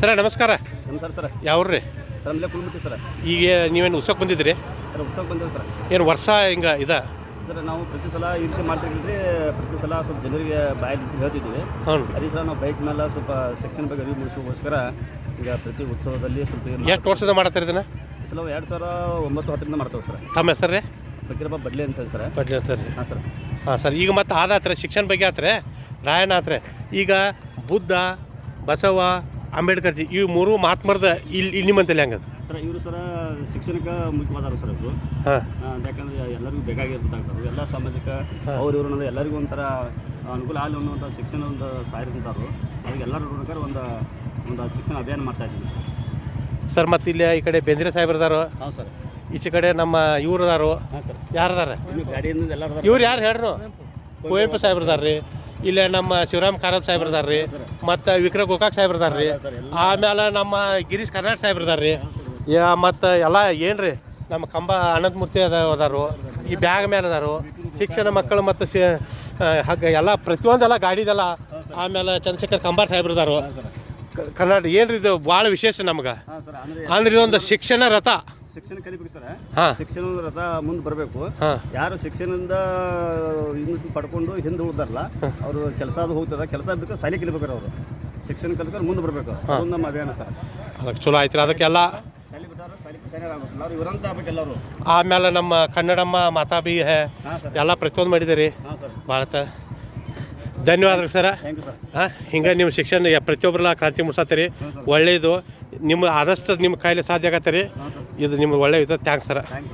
ಸರ ನಮಸ್ಕಾರ. ನಮಸ್ಕಾರ sir. ಯಾವ್ರಿ sir ನಮ್ಮಲ್ಲೇ ಕುಲ್ಬಿಟ್ಟು ಸರ್. ಈಗ ನೀವೇನು ಉತ್ಸವಕ್ಕೆ ಬಂದಿದ್ರಿ ಸರ್ ಉತ್ಸವಕ್ಕೆ ಬಂದೇವೆ ಸರ್. ಏನು ವರ್ಷ ಹಿಂಗೆ ಇದ? ಸರ್ ನಾವು ಪ್ರತಿ ಸಲ ಈ ರೀತಿ ಮಾಡ್ತಿರ್ತೀವಿ ಪ್ರತಿ ಸಲ ಸ್ವಲ್ಪ ಜನರಿಗೆ ಬಾಯಿ ಹೇಳ್ತಿದ್ದೀವಿ ಹ್ಞೂ ಅದೇ ಸಲ ನಾವು ಬೈಕ್ ಮೇಲೆ ಸ್ವಲ್ಪ ಸೆಕ್ಷನ್ ಬಗ್ಗೆ ಅರಿವು ಮೂಡಿಸೋಕ್ಕೋಸ್ಕರ ಈಗ ಪ್ರತಿ ಉತ್ಸವದಲ್ಲಿ ಸ್ವಲ್ಪ ಏನ್ ಎಷ್ಟು ವರ್ಷದ ಮಾಡ್ತಾರೆ ಇದನ್ನ ಈ ಸಲ ಎರಡು ಸಾವಿರ ಒಂಬತ್ತು ಹತ್ತರಿಂದ ಮಾಡ್ತೇವೆ ಸರ್. ತಮ್ಮ ಹೆಸರು ರೀ ಫಕೀರಪ್ಪ ಬಡ್ಲಿ ಅಂತ ಹೇಳಿ ಸರ್. ಅಂತ ಅಂತಾರೆ ಹಾಂ ಸರ್. ಹಾಂ ಸರ್ ಈಗ ಮತ್ತೆ ಆದಾತ್ರೆ ಶಿಕ್ಷಣ ಬಗ್ಗೆ ಆತ್ರೆ ರಾಯಣ್ಣ ಆತ್ರೆ. ಈಗ ಬುದ್ಧ ಬಸವ ಅಂಬೇಡ್ಕರ್ ಜಿ ಇವು ಮೂರು ಮಹಾತ್ಮರದ ಇಲ್ಲಿ ಇಲ್ಲಿ ನಿಮ್ಮಂತಲ್ಲಿ ಹೆಂಗದ? ಸರ್ ಇವರು ಸರ ಶಿಕ್ಷಣಕ್ಕೆ ಮುಖ್ಯವಾದಾರ ಸರ್ ಇವರು ಹಾಂ. ಯಾಕಂದ್ರೆ ಎಲ್ಲರಿಗೂ ಬೇಕಾಗಿರ್ಬೇಕಾಗ್ತಾರೆ ಎಲ್ಲ ಸಾಮಾಜಿಕ ಅವ್ರು ಇವರು ಅನ್ನೋದು ಎಲ್ಲರಿಗೂ ಒಂಥರ ಅನುಕೂಲ ಆಗಲಿ ಅನ್ನುವಂಥ ಶಿಕ್ಷಣ ಒಂದು ಸಾರಿದಂಥವ್ರು ಅವ್ರಿಗೆ ಎಲ್ಲರೂ ನೋಡ್ಬೇಕಾದ್ರೆ ಒಂದು ಒಂದು ಶಿಕ್ಷಣ ಅಭಿಯಾನ ಮಾಡ್ತಾ ಇದ್ದೀವಿ ಸರ್. ಸರ್ ಮತ್ತೆ ಇಲ್ಲಿ ಈ ಕಡೆ ಬೇಂದ್ರೆ ಸಾಹೇಬ್ರದಾರು ಹಾಂ ಸರ್. ಈಚೆ ಕಡೆ ನಮ್ಮ ಇವ್ರದಾರು ಹಾಂ ಸರ್. ಯಾರದಾರ? ಗಾಡಿಯಿಂದ ಎಲ್ಲರೂ ಇವ್ರು ಯಾರು ಹೇಳ್ರು? ಕುವೆಂಪು ಸಾಹೇಬ್ರದಾರ ರೀ ಇಲ್ಲೇ ನಮ್ಮ ಶಿವರಾಮ್ ಕಾರತ್ ಸಾಹೇಬ್ರದಾರ ರೀ, ಮತ್ತು ವಿಕ್ರ ಗೋಕಾಕ್ ಸಾಹೇಬ್ರದಾರ ರೀ, ಆಮೇಲೆ ನಮ್ಮ ಗಿರೀಶ್ ಕರ್ನಾಟಕ ಸಾಹೇಬ್ರದಾರ ರೀ. ಯಾ, ಮತ್ತು ಎಲ್ಲ ಏನು ರೀ, ನಮ್ಮ ಕಂಬ ಅನಂತಮೂರ್ತಿ ಅದ ಅದಾರು, ಈ ಬ್ಯಾಗ್ ಮ್ಯಾನ್ ಅದಾರು, ಶಿಕ್ಷಣ ಮಕ್ಕಳು ಮತ್ತು ಹಗ್ಗ ಎಲ್ಲ ಪ್ರತಿಯೊಂದೆಲ್ಲ ಗಾಡಿದೆಲ್ಲ, ಆಮೇಲೆ ಚಂದ್ರಶೇಖರ್ ಕಂಬಾರ್ ಸಾಹೇಬ್ರದಾರು ಕ- ಕನ್ನಡ ಏನು ರೀ ಇದು, ಭಾಳ ವಿಶೇಷ ನಮ್ಗೆ. ಅಂದ್ರೆ ಇದೊಂದು ಶಿಕ್ಷಣ ರಥ. ಶಿಕ್ಷಣ ಕಲಿಬೇಕು ಸರ್ ಶಿಕ್ಷಣ ರಥ ಮುಂದೆ ಬರಬೇಕು. ಹಾಂ. ಯಾರು ಶಿಕ್ಷಣದಿಂದ ಹಿಂದೆ ಪಡ್ಕೊಂಡು ಹಿಂದೆ ಉಳ್ದಾರಲ್ಲ ಅವರು ಕೆಲಸ ಅದು ಹೋಗ್ತದ ಕೆಲಸ ಬೇಕು ಸಾಲಿ ಕಲಿಬೇಕಾರೆ ಅವರು. ಶಿಕ್ಷಣ ಕಲಿತಾರೆ ಮುಂದೆ ಬರಬೇಕು. ಅದೊಂದು ನಮ್ಮ ಅಭಿಯಾನ ಸರ್. ಅದಕ್ಕೆ ಚಲೋ ಆಯ್ತು ರೀ ಅದಕ್ಕೆಲ್ಲ. ಶಾಲೆ ಬಿಟ್ಟಾರ? ಶಾಲೆ ಶಾಲೆ ಆಗ್ಬೇಕು? ಎಲ್ಲರೂ ಇವರಂತ ಆಗ್ಬೇಕು ಎಲ್ಲರೂ. ಆಮೇಲೆ ನಮ್ಮ ಕನ್ನಡಮ್ಮ ಮಾತಾಬಿ ಹೇ ಹಾಂ ಸರ್. ಎಲ್ಲ ಪ್ರತಿಯೊಂದು ಮಾಡಿದ್ದೀರಿ. ಹಾಂ ಸರ್. ಭಾಳ ಧನ್ಯವಾದ ರೀ ಸರ ಹಾಂ ಹಿಂಗೆ ನಿಮ್ಮ ಶಿಕ್ಷಣ ಪ್ರತಿಯೊಬ್ಬರಲ್ಲ ಕ್ರಾಂತಿ ಮುಡ್ಸತ್ತೀರಿ ಹಾಂ ಒಳ್ಳೆಯದು ನಿಮ್ಮ ಆದಷ್ಟು ನಿಮ್ಮ ಕಾಯಿಲೆ ಸಾಧ್ಯ ಆಗತ್ತೆ ರೀ. ಇದು ನಿಮ್ಗೆ ಒಳ್ಳೆಯ ಇದು. ಥ್ಯಾಂಕ್ಸ್ ಸರ ಥ್ಯಾಂಕ್